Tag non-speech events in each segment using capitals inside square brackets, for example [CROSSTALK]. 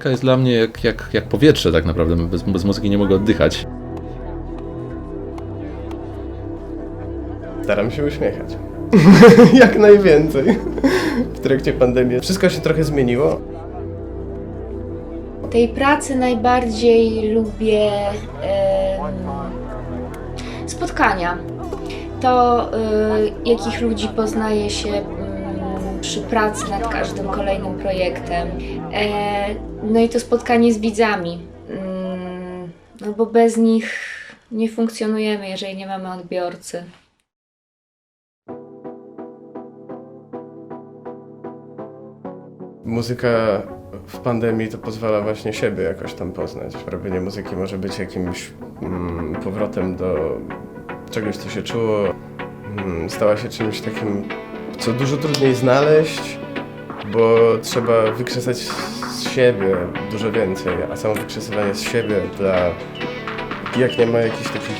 Muzyka jest dla mnie jak, jak, jak powietrze tak naprawdę. Bez, bez muzyki nie mogę oddychać. Staram się uśmiechać. [LAUGHS] Jak najwięcej. W trakcie pandemii wszystko się trochę zmieniło. Tej pracy najbardziej lubię em, spotkania. To, y, jakich ludzi poznaje się przy pracy nad każdym kolejnym projektem. E, no i to spotkanie z widzami. Mm, No bo bez nich nie funkcjonujemy, jeżeli nie mamy odbiorcy. Muzyka w pandemii to pozwala właśnie siebie jakoś tam poznać. Robienie muzyki może być jakimś mm, powrotem do czegoś, co się czuło. Mm, stała się czymś takim, co dużo trudniej znaleźć, bo trzeba wykrzesać z siebie dużo więcej, a samo wykrzesywanie z siebie dla jak nie ma jakichś takich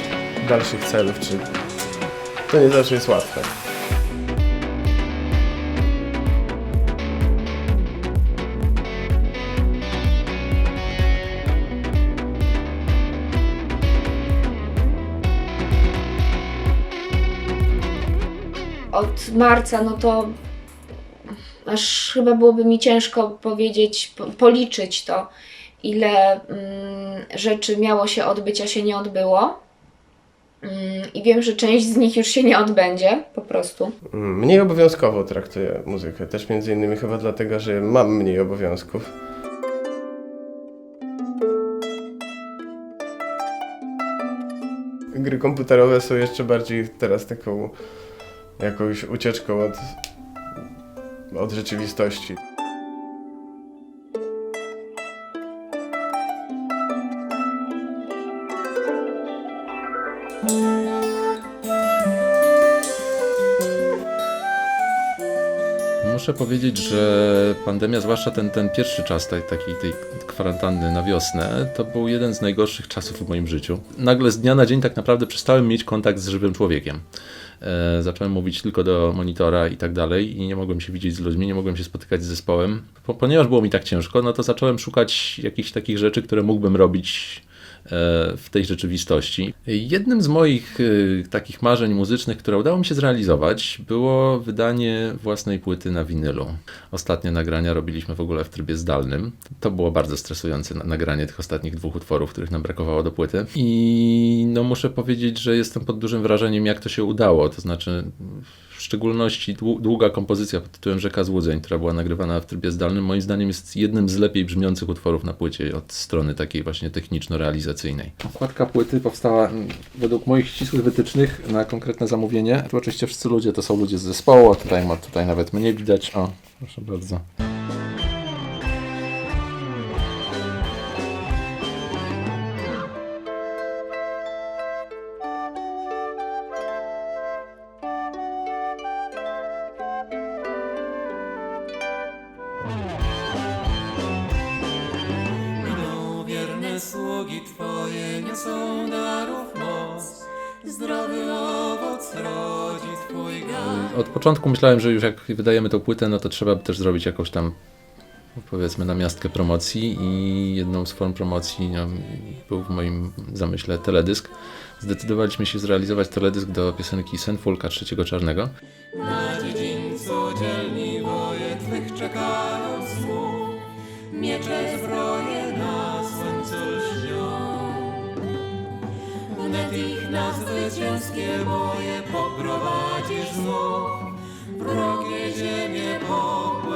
dalszych celów, czy to nie zawsze jest łatwe. Marca, no to aż chyba byłoby mi ciężko powiedzieć, po, policzyć to, ile mm, rzeczy miało się odbyć, a się nie odbyło. Mm, I wiem, że część z nich już się nie odbędzie, po prostu. Mniej obowiązkowo traktuję muzykę, też między innymi chyba dlatego, że mam mniej obowiązków. Gry komputerowe są jeszcze bardziej teraz taką jakąś ucieczką od, od rzeczywistości. Muszę powiedzieć, że pandemia, zwłaszcza ten, ten pierwszy czas tej, takiej tej kwarantanny na wiosnę, to był jeden z najgorszych czasów w moim życiu. Nagle z dnia na dzień tak naprawdę przestałem mieć kontakt z żywym człowiekiem. E, zacząłem mówić tylko do monitora i tak dalej i nie mogłem się widzieć z ludźmi, nie mogłem się spotykać z zespołem. Po, ponieważ było mi tak ciężko, no to zacząłem szukać jakichś takich rzeczy, które mógłbym robić w tej rzeczywistości. Jednym z moich e, takich marzeń muzycznych, które udało mi się zrealizować, było wydanie własnej płyty na winylu. Ostatnie nagrania robiliśmy w ogóle w trybie zdalnym. To było bardzo stresujące na- nagranie tych ostatnich dwóch utworów, których nam brakowało do płyty. I no muszę powiedzieć, że jestem pod dużym wrażeniem, jak to się udało. To znaczy, w szczególności dłu- długa kompozycja pod tytułem Rzeka Złudzeń, która była nagrywana w trybie zdalnym, moim zdaniem jest jednym z lepiej brzmiących utworów na płycie od strony takiej właśnie techniczno-realizacyjnej. Okładka płyty powstała mm, według moich ścisłych wytycznych na konkretne zamówienie. Tu oczywiście wszyscy ludzie to są ludzie z zespołu, tutaj, tutaj nawet mnie widać. O, proszę bardzo. Idą wierne sługi Twoje, niosą darów moc. Zdrowy owoc rodzi Twój gar. Od początku myślałem, że już jak wydajemy tą płytę, no to trzeba by też zrobić jakąś tam powiedzmy namiastkę promocji i jedną z form promocji no, był w moim zamyśle teledysk. Zdecydowaliśmy się zrealizować teledysk do piosenki Senfulka Trzeciego Czarnego. Na dziedzińcu dzielni czekają słów. Miecze zbroje na słońcu lśnią. Wnet ich na zwycięskie boje poprowadzisz znów. Wrogie ziemie popłyną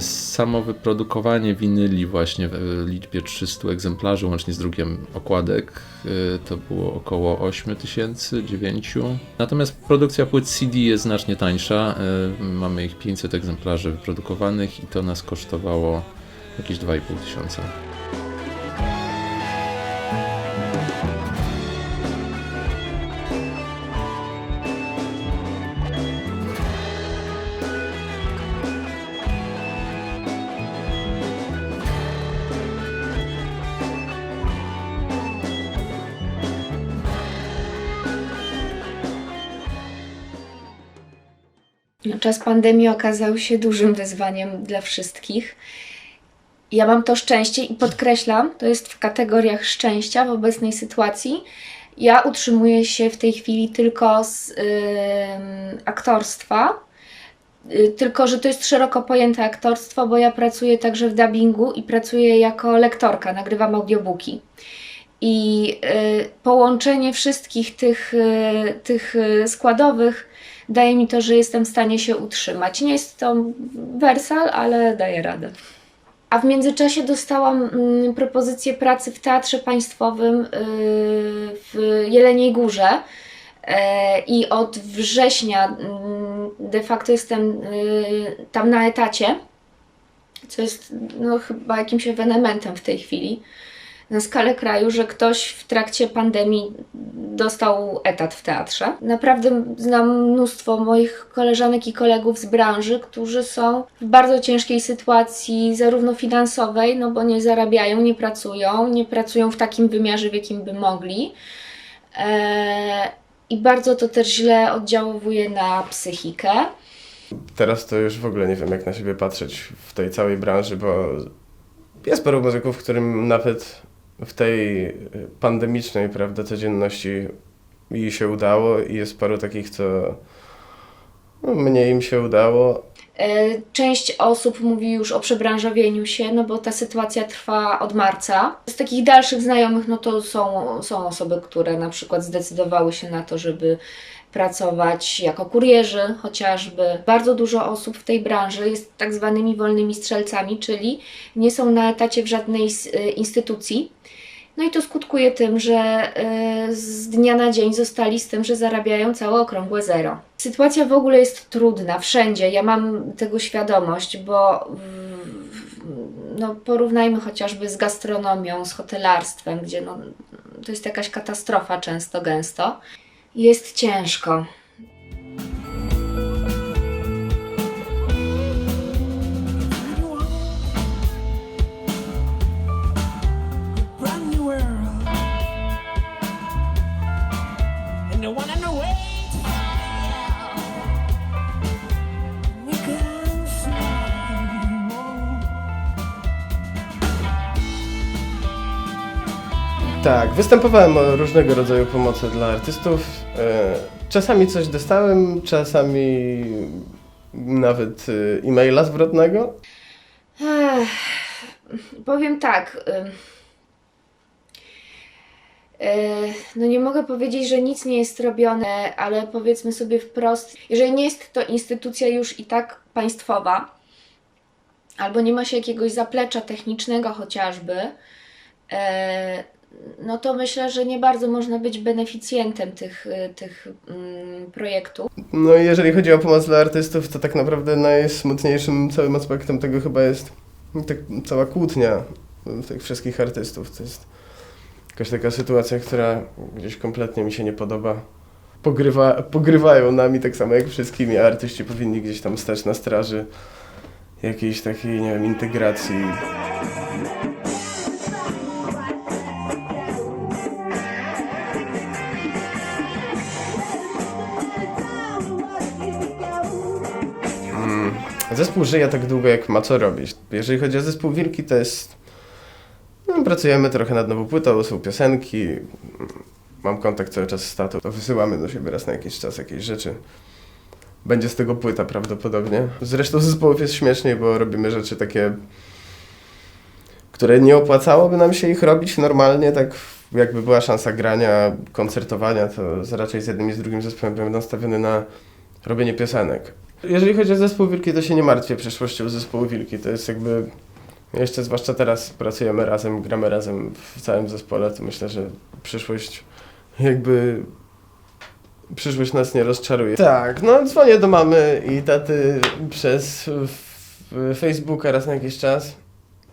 Samo wyprodukowanie winyli właśnie w liczbie 300 egzemplarzy, łącznie z drukiem okładek, e, to było około 8 tysięcy, 9. Natomiast produkcja płyt CD jest znacznie tańsza. e, Mamy ich 500 egzemplarzy wyprodukowanych i to nas kosztowało jakieś 2,5 tysiąca. Czas pandemii okazał się dużym wyzwaniem dla wszystkich. Ja mam to szczęście i podkreślam, to jest w kategoriach szczęścia w obecnej sytuacji. Ja utrzymuję się w tej chwili tylko z ym, aktorstwa, Y, tylko że to jest szeroko pojęte aktorstwo, bo ja pracuję także w dubbingu i pracuję jako lektorka, nagrywam audiobooki. I y, połączenie wszystkich tych, y, tych składowych daje mi to, że jestem w stanie się utrzymać. Nie jest to wersal, ale daję radę. A w międzyczasie dostałam mm, propozycję pracy w Teatrze Państwowym y, w Jeleniej Górze. E, I od września mm, de facto jestem y, tam na etacie, co jest no, chyba jakimś ewenementem w tej chwili na skalę kraju, że ktoś w trakcie pandemii dostał etat w teatrze. Naprawdę znam mnóstwo moich koleżanek i kolegów z branży, którzy są w bardzo ciężkiej sytuacji, zarówno finansowej, no bo nie zarabiają, nie pracują, nie pracują w takim wymiarze, w jakim by mogli. Eee, I bardzo to też źle oddziałuje na psychikę. Teraz to już w ogóle nie wiem, jak na siebie patrzeć w tej całej branży, bo jest paru muzyków, którym nawet w tej y, pandemicznej, prawda, codzienności i się udało i jest paru takich, co no, mniej im się udało. E, Część osób mówi już o przebranżowieniu się, no bo ta sytuacja trwa od marca. Z takich dalszych znajomych, no to są, są osoby, które na przykład zdecydowały się na to, żeby pracować jako kurierzy chociażby. Bardzo dużo osób w tej branży jest tak zwanymi wolnymi strzelcami, czyli nie są na etacie w żadnej y, instytucji. No i to skutkuje tym, że y, z dnia na dzień zostali z tym, że zarabiają całe okrągłe zero. Sytuacja w ogóle jest trudna wszędzie. Ja mam tego świadomość, bo no, porównajmy chociażby z gastronomią, z hotelarstwem, gdzie no, to jest jakaś katastrofa często, gęsto. Jest ciężko. Tak, występowałem o różnego rodzaju pomocy dla artystów. E, Czasami coś dostałem, czasami nawet e, e-maila zwrotnego. Ech, powiem tak. e, No nie mogę powiedzieć, że nic nie jest robione, ale powiedzmy sobie wprost, jeżeli nie jest to instytucja już i tak państwowa, albo nie ma się jakiegoś zaplecza technicznego chociażby, no to myślę, że nie bardzo można być beneficjentem tych, y, tych mm, projektów. No i jeżeli chodzi o pomoc dla artystów, to tak naprawdę najsmutniejszym całym aspektem tego chyba jest tak, cała kłótnia tych wszystkich artystów. To jest jakaś taka sytuacja, która gdzieś kompletnie mi się nie podoba. Pogrywa, pogrywają nami tak samo jak wszystkimi, a artyści powinni gdzieś tam stać na straży jakiejś takiej, nie wiem, integracji. Zespół żyje tak długo, jak ma co robić. Jeżeli chodzi o zespół Wilki, to jest... No, pracujemy trochę nad nową płytą, są piosenki. Mam kontakt cały czas z tatą. To wysyłamy do siebie raz na jakiś czas jakieś rzeczy. Będzie z tego płyta prawdopodobnie. Zresztą zespołów jest śmieszniej, bo robimy rzeczy takie, które nie opłacałoby nam się ich robić normalnie, tak jakby była szansa grania, koncertowania, to raczej z jednym i z drugim zespołem będę nastawiony na robienie piosenek. Jeżeli chodzi o zespół Wilki, to się nie martwię przyszłością zespołu Wilki. To jest jakby, jeszcze zwłaszcza teraz pracujemy razem, gramy razem w całym zespole, to myślę, że przyszłość jakby przyszłość nas nie rozczaruje. Tak, no dzwonię do mamy i taty przez Facebooka raz na jakiś czas.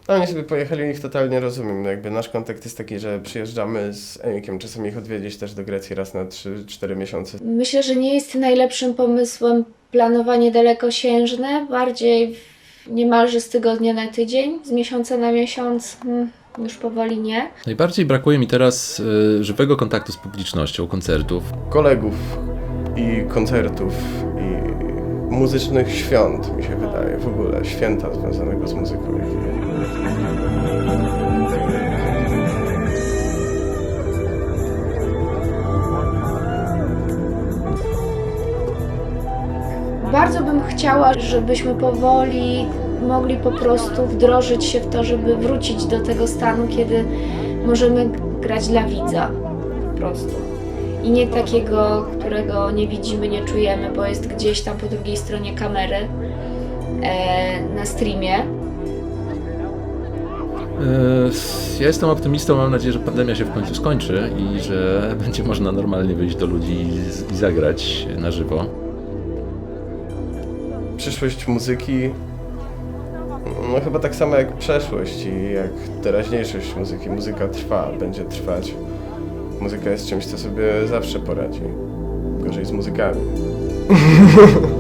No, Oni sobie pojechali i ich totalnie rozumiem. No, jakby nasz kontakt jest taki, że przyjeżdżamy z Emikiem czasem ich odwiedzić też do Grecji raz na 3-4 miesiące. Myślę, że nie jest najlepszym pomysłem planowanie dalekosiężne, bardziej niemalże z tygodnia na tydzień, z miesiąca na miesiąc. Hmm, już powoli nie. Najbardziej brakuje mi teraz y, żywego kontaktu z publicznością, koncertów. kolegów i koncertów i muzycznych świąt, mi się wydaje, w ogóle święta związanego z muzyką. Chciała, żebyśmy powoli mogli po prostu wdrożyć się w to, żeby wrócić do tego stanu, kiedy możemy grać dla widza po prostu. I nie takiego, którego nie widzimy, nie czujemy, bo jest gdzieś tam po drugiej stronie kamery e, na streamie. E, Ja jestem optymistą, mam nadzieję, że pandemia się w końcu skończy i że [LAUGHS] będzie można normalnie wyjść do ludzi i zagrać na żywo. Przyszłość muzyki, no chyba tak samo jak przeszłość i jak teraźniejszość muzyki. Muzyka trwa, będzie trwać. Muzyka jest czymś, co sobie zawsze poradzi. Gorzej z muzykami. [LAUGHS]